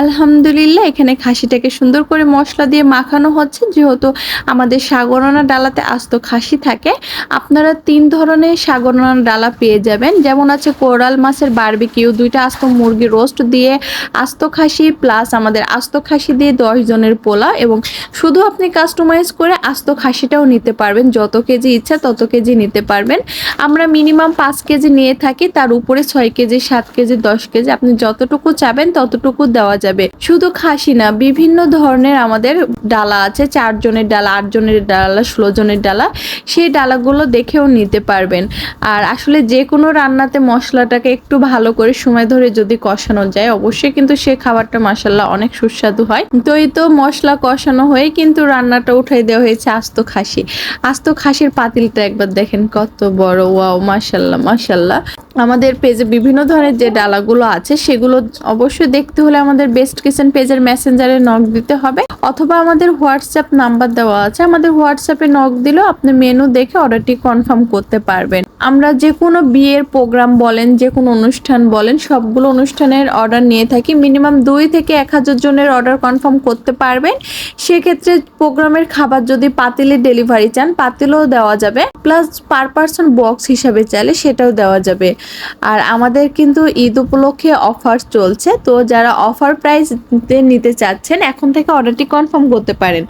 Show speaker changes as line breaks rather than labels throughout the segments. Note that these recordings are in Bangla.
আলহামদুলিল্লাহ, এখানে খাসিটাকে সুন্দর করে মশলা দিয়ে মাখানো হচ্ছে। যেহেতু আমাদের সাগরনা ডালাতে আস্ত খাসি থাকে, আপনারা তিন ধরনের সাগরনা ডালা পেয়ে যাবেন। যেমন আছে কোরাল মাছের বারবিকিউ, দুইটা আস্ত মুরগি রোস্ট দিয়ে আস্ত খাসি, প্লাস আমাদের আস্ত খাসি দিয়ে দশ জনের পোলা এবং শুধু আপনি কাস্টমাইজ করে আস্ত খাসিটাও নিতে পারবেন। যত কেজি ইচ্ছা তত কেজি নিতে পারবেন। আমরা মিনিমাম পাঁচ কেজি নিয়ে থাকি, তার উপরে ছয় কেজি, সাত কেজি, দশ কেজি, আপনি যতটুকু চাবেন ততটুকু দেওয়া যাবে। শুধু খাসি না, বিভিন্ন ধরনের আমাদের ডালা আছে চার জনের ডালা আট জনের ডালা, ষোলো জনের ডালা, সেই ডালাগুলো দেখেও নিতে পারবেন। আর আসলে যে কোনো রান্নাতে মশলাটাকে একটু ভালো করে সময় ধরে যদি কষানো যায়, অবশ্যই কিন্তু সে খাবারটা মাসাল্লাহ অনেক সুস্বাদু হয়। তো এই তো মশলা কষানো হয়ে কিন্তু রান্নাটা উঠাই দেওয়া হয়েছে আস্ত খাসি। আস্ত খাসির পাতিলটা একবার দেখেন কত বড়, ওয়াও মাসাল্লাহ মাসাল্লাহ আমাদের পেজে বিভিন্ন ধরনের যে ডালাগুলো আছে, সেগুলো অবশ্যই দেখতে হলে আমাদের বেস্ট কিচেন পেজের মেসেঞ্জারে নক দিতে হবে, অথবা আমাদের হোয়াটসঅ্যাপ নাম্বার দেওয়া আছে। আমাদের হোয়াটসঅ্যাপে নক দিলেও আপনি মেনু দেখে অর্ডারটি কনফার্ম করতে পারবেন। আমরা যে কোনো বিয়ের প্রোগ্রাম বলেন যে কোনো অনুষ্ঠান বলেন, সবগুলো অনুষ্ঠানের অর্ডার নিয়ে থাকি। মিনিমাম দুই থেকে এক হাজার জনের অর্ডার কনফার্ম করতে পারবেন। সেক্ষেত্রে প্রোগ্রামের খাবার যদি পাতিলে ডেলিভারি চান, পাতিলও দেওয়া যাবে। প্লাস পার পার্সন বক্স হিসাবে চাইলে সেটাও দেওয়া যাবে। আর আমাদের কিন্তু ঈদ উপলক্ষে অফার চলছে। তো যারা অফার প্রাইস নিতে চাচ্ছেন এখন থেকে অর্ডারটি কনফার্ম করতে পারেন।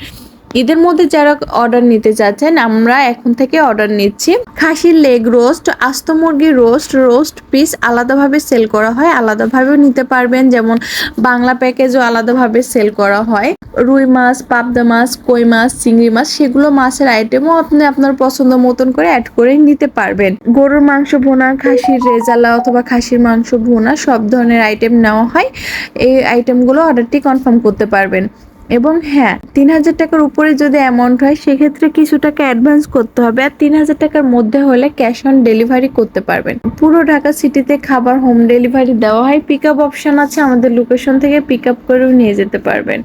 ঈদের মধ্যে যারা অর্ডার নিতে চাচ্ছেন আমরা এখন থেকে অর্ডার নিচ্ছি। খাসির লেগ রোস্ট আস্ত মুরগির রোস্ট রোস্ট পিস আলাদাভাবে সেল করা হয়। আলাদাভাবেও নিতে পারবেন, যেমন বাংলা প্যাকেজও আলাদাভাবে সেল করা হয়। রুই মাছ, পাবদা মাছ, কই মাছ, চিংড়ি মাছ, সেগুলো মাছের আইটেমও আপনি আপনার পছন্দ মতন করে অ্যাড করে নিতে পারবেন। গরুর মাংস ভুনা, খাসির রেজালা অথবা খাসির মাংস ভুনা, সব ধরনের আইটেম নেওয়া হয়। এই আইটেমগুলো অর্ডারটি কনফার্ম করতে পারবেন। এবং হ্যাঁ তিন হাজার টাকার উপরে যদি অ্যামাউন্ট হয়, সেক্ষেত্রে কিছু টাকা অ্যাডভান্স করতে হবে আর তিন হাজার টাকার মধ্যে হলে ক্যাশ অন ডেলিভারি করতে পারবেন। পুরো ঢাকা সিটিতে খাবার হোম ডেলিভারি দেওয়া হয়। পিক আপ অপশন আছে, আমাদের লোকেশন থেকে পিক আপ করেও নিয়ে যেতে পারবেন।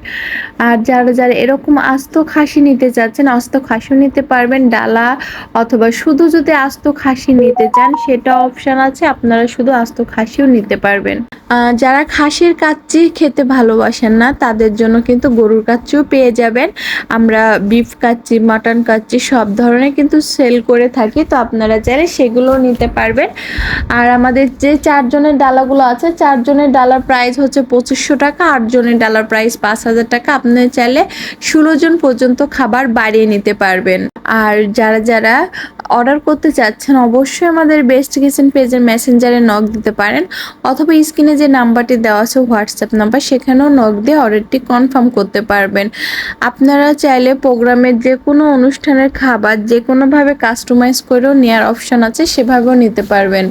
আর যারা যারা এরকম আস্ত খাসি নিতে চাচ্ছেন, আস্ত খাসিও নিতে পারবেন। ডালা অথবা শুধু যদি আস্ত খাসি নিতে চান, সেটা অপশন আছে। আপনারা শুধু আস্ত খাসিও নিতে পারবেন। যারা খাসির কাচ্চি খেতে ভালোবাসেন না, তাদের জন্য কিন্তু গরুর কাচ্চিও পেয়ে যাবেন। আমরা বিফ কাচ্চি মাটন কাচ্চি সব ধরনের কিন্তু সেল করে থাকি। তো আপনারা চাইলে সেগুলো নিতে পারবেন। আর আমাদের যে চারজনের ডালাগুলো আছে, চারজনের ডালার প্রাইস হচ্ছে পঁচিশশো টাকা। আটজনের ডালার প্রাইস পাঁচ হাজার টাকা। আপনি চাইলে ষোলো জন পর্যন্ত খাবার বাড়িয়ে নিতে পারবেন। আর যারা যারা অর্ডার করতে চাচ্ছেন, অবশ্যই আমাদের বেস্ট কিচেন পেজের মেসেঞ্জারে নক দিতে পারেন। অথবা স্ক্রিনে যে নাম্বারটি দেওয়া আছে হোয়াটসঅ্যাপ নাম্বার সেখানেও নক দিয়ে অর্ডারটি কনফার্ম করতে পারবেন। আপনারা চাইলে প্রোগ্রামের যে কোনো অনুষ্ঠানের খাবার যে কোনোভাবে কাস্টমাইজ করেও নেওয়ার অপশন আছে, সেভাবেও নিতে পারবেন।